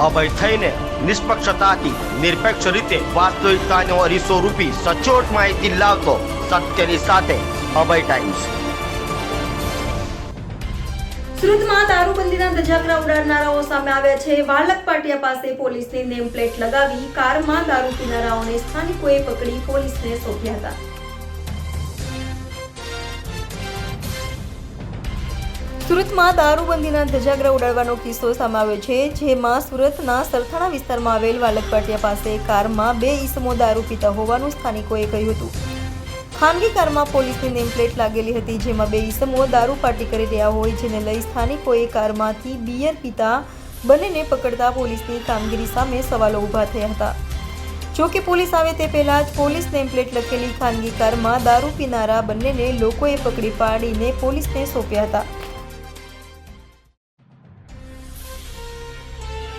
અભય થઈને નિષ્પક્ષતાથી, નિરપેક્ષ રીતે વાસ્તવિકતાનો અરીસો રૂપી સચોટ માહિતી લાવતો સત્યની સાથે અભય ટાઈમ્સ સુરતમાં દારૂબંધીના ધજાગરા ઉડાડનારાઓ સામે આવ્યા છે. વાલક પાટિયા પાસે પોલીસની નેમ પ્લેટ લગાવી કારમાં દારૂ પીનારાઓને સ્થાનિકોએ પકડી પોલીસને સોંપ્યા હતા. સુરતમાં દારૂબંધીના ધજાગરા ઉડાડવાનો કિસ્સો સામે આવ્યો છે, જેમાં સુરતના સરથાણા વિસ્તારમાં આવેલ વાલકપાટિયા પાસે કારમાં બે ઈસમો દારૂ પીતા હોવાનું સ્થાનિકોએ કહ્યું હતું. ખાનગી કારમાં પોલીસની નેમપ્લેટ લાગેલી હતી, જેમાં બે ઈસમો દારૂ પાર્ટી કરી રહ્યા હોય, જેને લઈ સ્થાનિકોએ કારમાંથી બિયર પીતા બંનેને પકડતા પોલીસની કામગીરી સામે સવાલો ઊભા થયા હતા. જો કે પોલીસ આવે તે પહેલાં જ પોલીસ નેમપ્લેટ લખેલી ખાનગી કારમાં દારૂ પીનારા બંનેને લોકોએ પકડી પાડીને પોલીસને સોંપ્યા હતા.